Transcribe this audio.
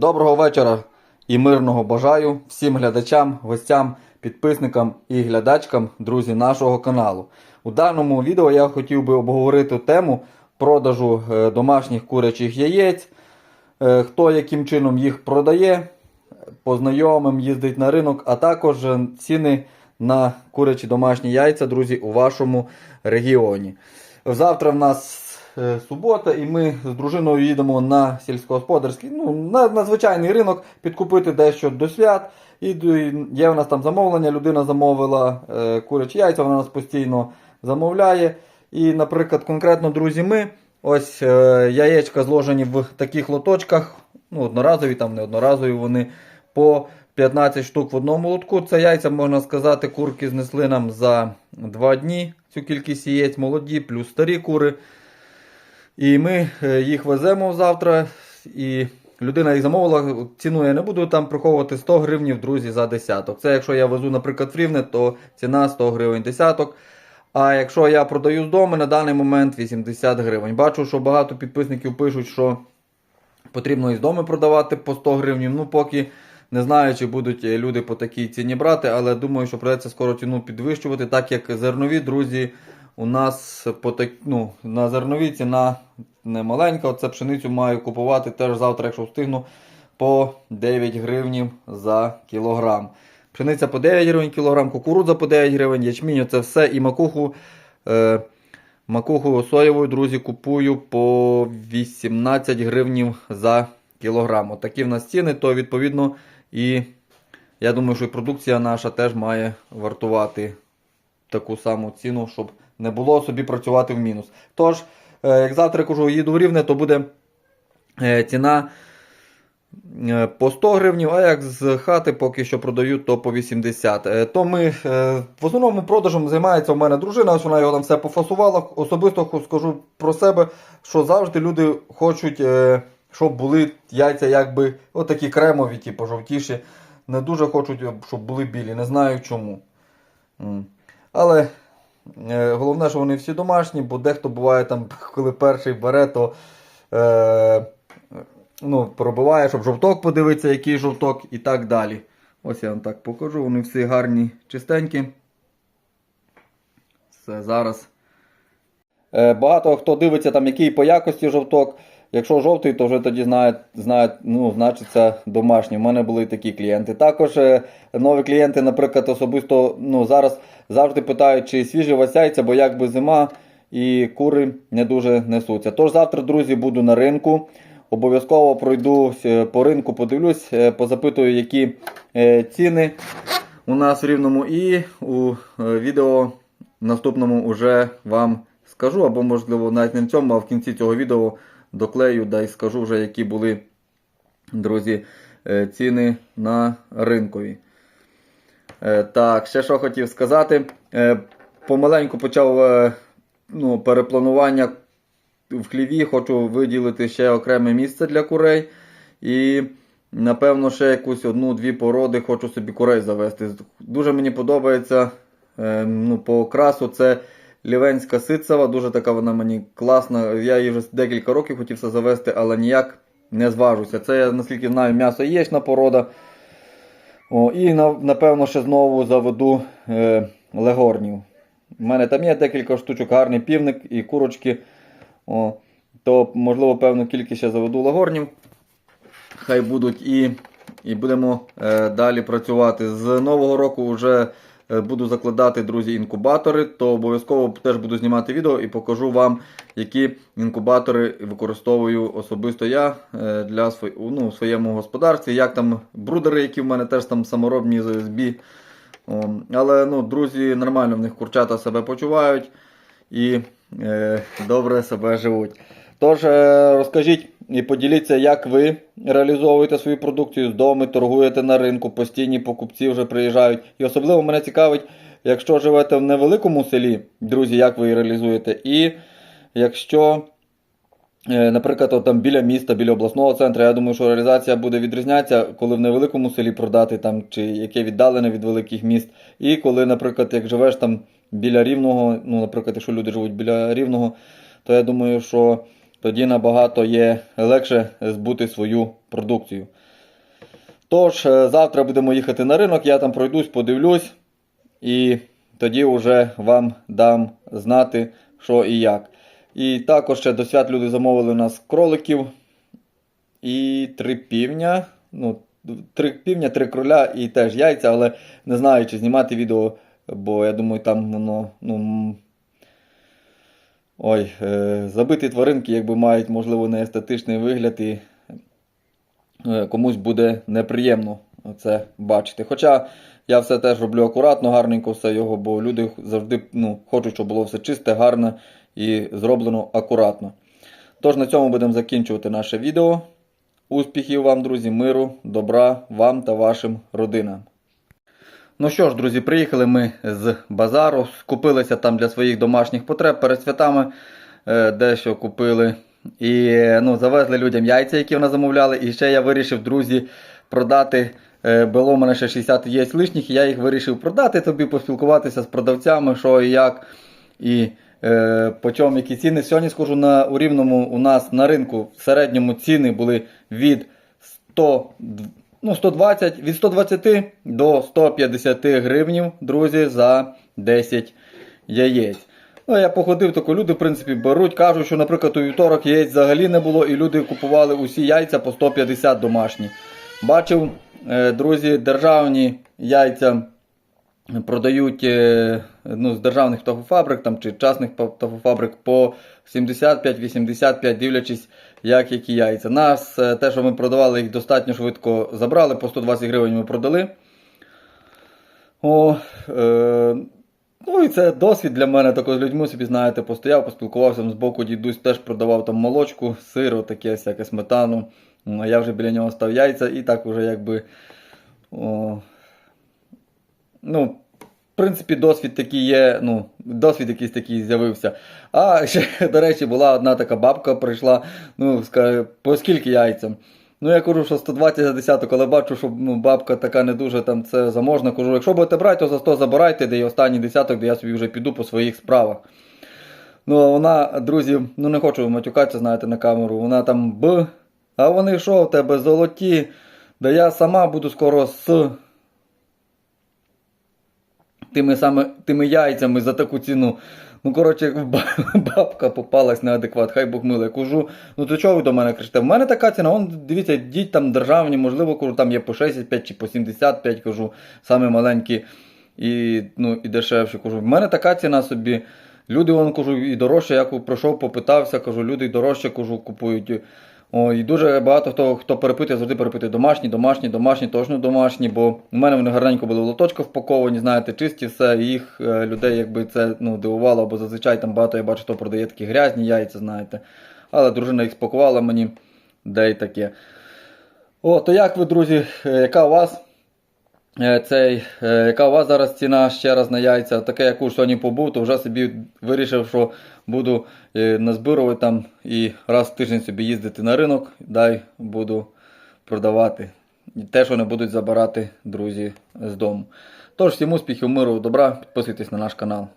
Доброго вечора і мирного бажаю всім глядачам, гостям, підписникам і глядачкам, друзі, нашого каналу. У даному відео я хотів би обговорити тему продажу е, домашніх курячих яєць, е, хто яким чином їх продає, по знайомим їздить на ринок, а також е, ціни на курячі домашні яйця, друзі, у вашому регіоні. Завтра в нас субота, і ми з дружиною їдемо на сільськогосподарський, ну, на, на звичайний ринок підкупити дещо до свят. І є у нас там замовлення, людина замовила е, курячі яйця, вона нас постійно замовляє. І, наприклад, конкретно, друзі, ми ось е, яєчка зложені в таких лоточках, ну, одноразові, там не одноразові вони по 15 штук в одному лотку. Це яйця, можна сказати, курки знесли нам за 2 дні. Цю кількість яєць молоді, плюс старі кури. І ми е, їх веземо завтра. І людина їх замовила. Ціну я не буду там приховувати 100 гривнів, друзі, за десяток. Це якщо я везу, наприклад, в Рівне, то ціна 100 гривень десяток. А якщо я продаю з дому, на даний момент 80 гривень. Бачу, що багато підписників пишуть, що потрібно із дому продавати по 100 гривень. Ну, поки не знаю, чи будуть е, люди по такій ціні брати, але думаю, що придеться скоро ціну підвищувати, так як зернові, друзі, у нас ну, на зернові ціна не маленька. Оце пшеницю маю купувати теж завтра, якщо встигну, по 9 гривнів за кілограм. Пшениця по 9 гривень кілограм, кукурудза по 9 гривень, ячмінь, це все і макуху. Е, Макуху соєву, друзі, купую по 18 гривнів за кілограм. Отакі в нас ціни, то відповідно і я думаю, що і продукція наша теж має вартувати таку саму ціну, щоб не було собі працювати в мінус. Тож, е, як завтра кажу, їду в рівне, то буде е, ціна е, по 100 гривень, а як з хати поки що продаю, то по 80. Е, То ми в основному продажем займається у мене дружина, ось вона його там все пофасувала. Особисто скажу про себе, що завжди люди хочуть, щоб були яйця якби отакі кремові, типу жовтіші. Не дуже хочуть, щоб були білі. Не знаю чому. Але головне, що вони всі домашні, бо дехто буває там, коли перший бере, то е, ну, пробиває, щоб жовток подивитися, який жовток і так далі. Ось я вам так покажу. Вони всі гарні, чистенькі. Все, зараз. Е, багато хто дивиться, там, який по якості жовток. Якщо жовтий, то вже тоді знають, знають ну, значить це домашній. У мене були такі клієнти. Також е, нові клієнти, наприклад, особисто ну, зараз завжди питають, чи свіжі вас яйця, бо якби зима і кури не дуже несуться. Тож завтра, друзі, буду на ринку. Обов'язково пройду е, по ринку, подивлюсь, е, позапитую, які ціни у нас в рівному. І у відео наступному вже вам скажу, або можливо навіть не в цьому, а в кінці цього відео доклею да й скажу вже, які були, друзі, е, ціни на ринкові. Е, Так, ще що хотів сказати. Е, Помаленьку почав ну, перепланування в хліві. Хочу виділити ще окреме місце для курей. І, напевно, ще якусь одну-дві породи хочу собі курей завести. Дуже мені подобається ну, по окрасу. Це лівенська ситцева, дуже така вона мені класна. Я її вже декілька років хотів це завести, але ніяк не зважуся. Це, я наскільки знаю, м'ясо яєчна порода. О, і напевно ще знову заведу е, легорнів. У мене там є декілька штучок, гарний півник і курочки. О, то, можливо, певну кількість ще заведу лагорнів. Хай будуть і, і будемо е, далі працювати. З нового року вже буду закладати, друзі, інкубатори, то обов'язково теж буду знімати відео і покажу вам, які інкубатори використовую особисто я е, для ну, в своєму господарстві. Як там брудери, які в мене теж там саморобні з ОСБ. Але ну, друзі, нормально в них курчата себе почувають і е, добре себе живуть. Тож е, розкажіть і поділіться, як ви реалізовуєте свою продукцію з дому, торгуєте на ринку, постійні покупці вже приїжджають. І особливо мене цікавить, якщо живете в невеликому селі, друзі, як ви її реалізуєте. І якщо, е, наприклад, от там біля міста, біля обласного центру, я думаю, що реалізація буде відрізнятися, коли в невеликому селі продати там, чи яке віддалене від великих міст. І коли, наприклад, як живеш там біля рівного, ну, наприклад, якщо люди живуть біля рівного, то я думаю, що тоді набагато є легше збути свою продукцію. Тож, е, завтра будемо їхати на ринок, я там пройдусь, подивлюсь, і тоді вже вам дам знати, що і як. І також ще до свят люди замовили у нас кроликів і три півня. Ну, три півня, три кроля і теж яйця, але не знаю, чи знімати відео, бо я думаю, там воно. ну, Ой, е, забиті тваринки, якби мають, можливо, не естетичний вигляд, і е, комусь буде неприємно це бачити. Хоча я все теж роблю акуратно, гарненько все його, бо люди завжди ну, хочуть, щоб було все чисте, гарне і зроблено акуратно. Тож на цьому будемо закінчувати наше відео. Успіхів вам, друзі, миру, добра вам та вашим родинам. Ну що ж, друзі, приїхали ми з базару, скупилися там для своїх домашніх потреб перед святами, е, дещо купили. І ну, завезли людям яйця, які вони замовляли. І ще я вирішив, друзі, продати. е, Було в мене ще 60 яєць лишніх, і я їх вирішив продати тобі, поспілкуватися з продавцями, що і як. І е, по чому які ціни. Сьогодні скажу на у рівному у нас на ринку в середньому ціни були від 100, ну, 120, від 120 до 150 гривнів, друзі, за 10 яєць. Ну, я походив, тако люди, в принципі, беруть, кажуть, що, наприклад, у вівторок яєць взагалі не було, і люди купували усі яйця по 150 домашні. Бачив, е, друзі, державні яйця продають е, ну, з державних птахофабрик там, чи частних птахофабрик по 75-85, дивлячись, як які яйця. Нас, е, те, що ми продавали, їх достатньо швидко забрали, по 120 гривень ми продали. О, е, ну і це досвід для мене. Також з людьми собі, знаєте, постояв, поспілкувався з боку дідусь, теж продавав там молочку, сир, таке всяке сметану. Ну, я вже біля нього став яйця і так вже якби. О, ну, принципі, досвід такий є, ну, досвід якийсь такий з'явився. А ще, до речі, була одна така бабка, прийшла, ну, скаже, по скільки яйцям? Ну, я кажу, що 120 за десяток, але бачу, що ну, бабка така не дуже там це заможна. Кажу, якщо будете брати, то за 100 забирайте, де і останній десяток, де я собі вже піду по своїх справах. Ну, а вона, друзі, ну не хочу матюкатися, знаєте, на камеру. Вона там б. А вони що в тебе золоті? Да я сама буду скоро з тими саме тими яйцями за таку ціну. Ну, коротше, бабка попалась неадекват, хай Бог милий. Кажу, ну то чого ви до мене кричите? В мене така ціна, он, дивіться, йдіть там державні, можливо, кажу, там є по 65 чи по 75, кажу, саме маленькі і, ну, і дешевші. Кажу, в мене така ціна собі. Люди, вон, кажу, і дорожче, я пройшов, попитався, кажу, люди дорожче кажу, купують. О, і дуже багато хто, хто перепитує, завжди перепитує домашні, домашні, домашні, точно домашні, бо в мене вони гарненько були в лоточках впаковані, знаєте, чисті все, і їх е, людей якби це ну, дивувало, бо зазвичай там багато я бачу, хто продає такі грязні яйця, знаєте. Але дружина їх спакувала мені, де й таке. О, то як ви, друзі, е, яка у вас? Е, Цей, е, яка у вас зараз ціна ще раз на яйця? Таке, яку сьогодні побув, то вже собі вирішив, що буду е, назбирувати там і раз в тиждень собі їздити на ринок, дай буду продавати. І те, що не будуть забирати друзі з дому. Тож, всім успіхів, миру, добра, підписуйтесь на наш канал.